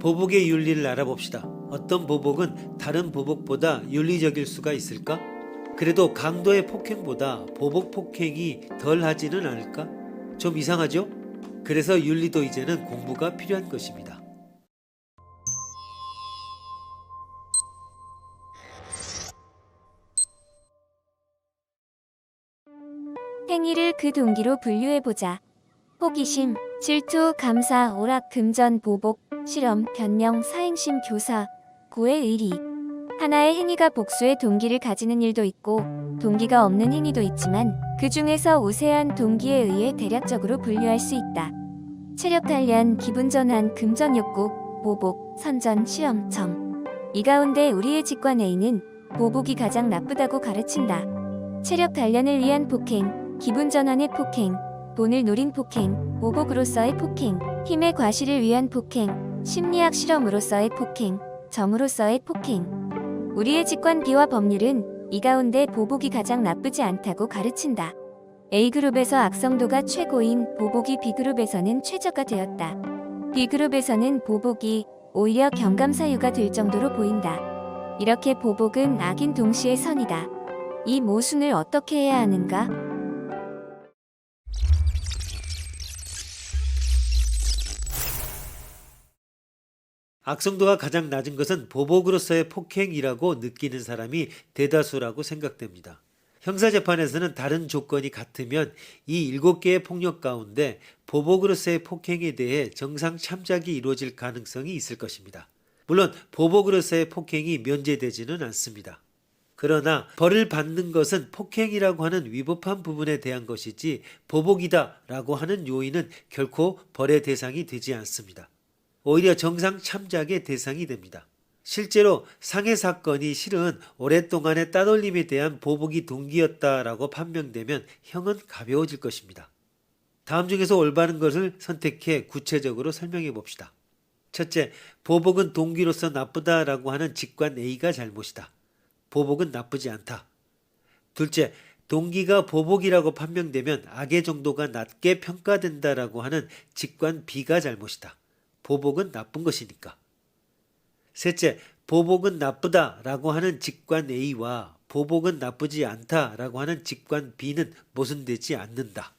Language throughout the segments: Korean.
보복의 윤리를 알아봅시다. 어떤 보복은 다른 보복보다 윤리적일 수가 있을까? 그래도 강도의 폭행보다 보복 폭행이 덜 하지는 않을까? 좀 이상하죠? 그래서 윤리도 이제는 공부가 필요한 것입니다. 행위를 그 동기로 분류해보자. 호기심, 질투, 감사, 오락, 금전, 보복, 실험, 변명, 사행심, 교사, 고의 의리. 하나의 행위가 복수의 동기를 가지는 일도 있고 동기가 없는 행위도 있지만 그 중에서 우세한 동기에 의해 대략적으로 분류할 수 있다. 체력 단련, 기분 전환, 금전 욕구, 보복, 선전, 실험, 정. 이 가운데 우리의 직관 A는 보복이 가장 나쁘다고 가르친다. 체력 단련을 위한 폭행, 기분 전환의 폭행, 돈을 노린 폭행, 보복으로서의 폭행, 힘의 과시를 위한 폭행, 심리학 실험으로서의 폭행, 정으로서의 폭행. 우리의 직관 B와 법률은 이 가운데 보복이 가장 나쁘지 않다고 가르친다. A그룹에서 악성도가 최고인 보복이 B그룹에서는 최저가 되었다. B그룹에서는 보복이 오히려 경감 사유가 될 정도로 보인다. 이렇게 보복은 악인 동시의 선이다. 이 모순을 어떻게 해야 하는가? 악성도가 가장 낮은 것은 보복으로서의 폭행이라고 느끼는 사람이 대다수라고 생각됩니다. 형사재판에서는 다른 조건이 같으면 이 일곱 개의 폭력 가운데 보복으로서의 폭행에 대해 정상 참작이 이루어질 가능성이 있을 것입니다. 물론 보복으로서의 폭행이 면제되지는 않습니다. 그러나 벌을 받는 것은 폭행이라고 하는 위법한 부분에 대한 것이지 보복이다라고 하는 요인은 결코 벌의 대상이 되지 않습니다. 오히려 정상 참작의 대상이 됩니다. 실제로 상해 사건이 실은 오랫동안의 따돌림에 대한 보복이 동기였다라고 판명되면 형은 가벼워질 것입니다. 다음 중에서 올바른 것을 선택해 구체적으로 설명해 봅시다. 첫째, 보복은 동기로서 나쁘다라고 하는 직관 A가 잘못이다. 보복은 나쁘지 않다. 둘째, 동기가 보복이라고 판명되면 악의 정도가 낮게 평가된다라고 하는 직관 B가 잘못이다. 보복은 나쁜 것이니까. 셋째, 보복은 나쁘다라고 하는 직관 A와 보복은 나쁘지 않다라고 하는 직관 B는 모순되지 않는다.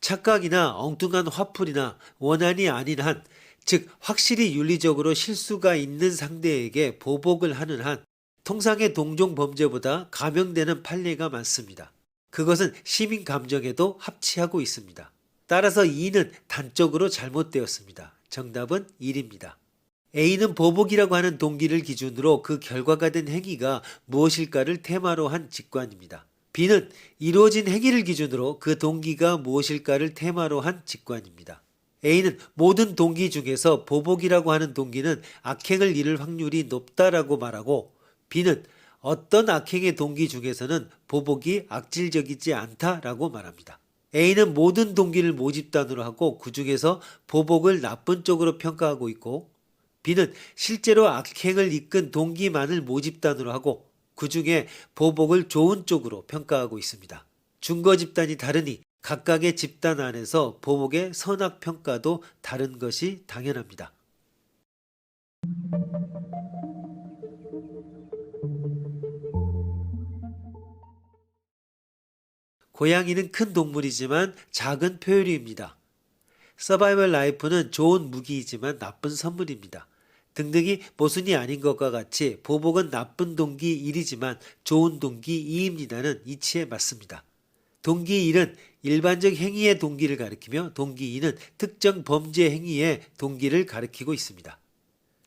착각이나 엉뚱한 화풀이나 원한이 아닌 한, 즉 확실히 윤리적으로 실수가 있는 상대에게 보복을 하는 한 통상의 동종 범죄보다 감형되는 판례가 많습니다. 그것은 시민 감정에도 합치하고 있습니다. 따라서 2는 단적으로 잘못되었습니다. 정답은 1입니다. A는 보복이라고 하는 동기를 기준으로 그 결과가 된 행위가 무엇일까를 테마로 한 직관입니다. B는 이루어진 행위를 기준으로 그 동기가 무엇일까를 테마로 한 직관입니다. A는 모든 동기 중에서 보복이라고 하는 동기는 악행을 이룰 확률이 높다라고 말하고 B는 어떤 악행의 동기 중에서는 보복이 악질적이지 않다라고 말합니다. A는 모든 동기를 모집단으로 하고 그 중에서 보복을 나쁜 쪽으로 평가하고 있고 B는 실제로 악행을 이끈 동기만을 모집단으로 하고 그 중에 보복을 좋은 쪽으로 평가하고 있습니다. 준거 집단이 다르니 각각의 집단 안에서 보복의 선악 평가도 다른 것이 당연합니다. 고양이는 큰 동물이지만 작은 표류입니다. 서바이벌 라이프는 좋은 무기이지만 나쁜 선물입니다. 등등이 모순이 아닌 것과 같이 보복은 나쁜 동기 1이지만 좋은 동기 2입니다는 이치에 맞습니다. 동기 1은 일반적 행위의 동기를 가리키며 동기 2는 특정 범죄 행위의 동기를 가리키고 있습니다.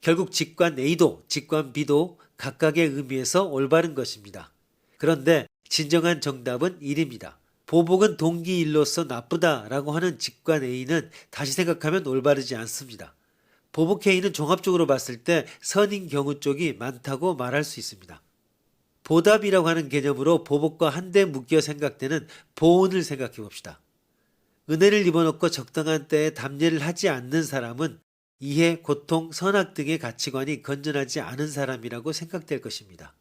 결국 직관 A도 직관 B도 각각의 의미에서 올바른 것입니다. 그런데 진정한 정답은 1입니다. 보복은 동기 1로서 나쁘다라고 하는 직관 A는 다시 생각하면 올바르지 않습니다. 보복 행위는 종합적으로 봤을 때 선인 경우 쪽이 많다고 말할 수 있습니다. 보답이라고 하는 개념으로 보복과 한데 묶여 생각되는 보온을 생각해 봅시다. 은혜를 입어놓고 적당한 때에 담례를 하지 않는 사람은 이해, 고통, 선악 등의 가치관이 건전하지 않은 사람이라고 생각될 것입니다.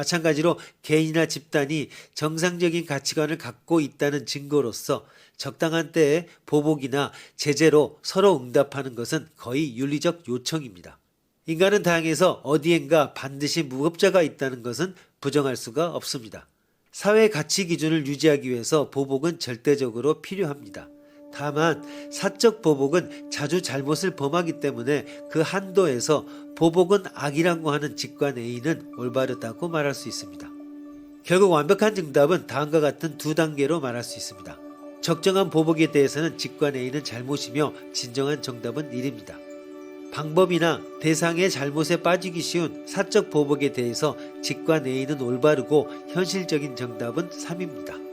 마찬가지로 개인이나 집단이 정상적인 가치관을 갖고 있다는 증거로서 적당한 때에 보복이나 제재로 서로 응답하는 것은 거의 윤리적 요청입니다. 인간은 다양해서 어디엔가 반드시 무법자가 있다는 것은 부정할 수가 없습니다. 사회 가치 기준을 유지하기 위해서 보복은 절대적으로 필요합니다. 다만 사적 보복은 자주 잘못을 범하기 때문에 그 한도에서 보복은 악이라고 하는 직관 A는 올바르다고 말할 수 있습니다. 결국 완벽한 정답은 다음과 같은 두 단계로 말할 수 있습니다. 적정한 보복에 대해서는 직관 A는 잘못이며 진정한 정답은 1입니다. 방법이나 대상의 잘못에 빠지기 쉬운 사적 보복에 대해서 직관 A는 올바르고 현실적인 정답은 3입니다.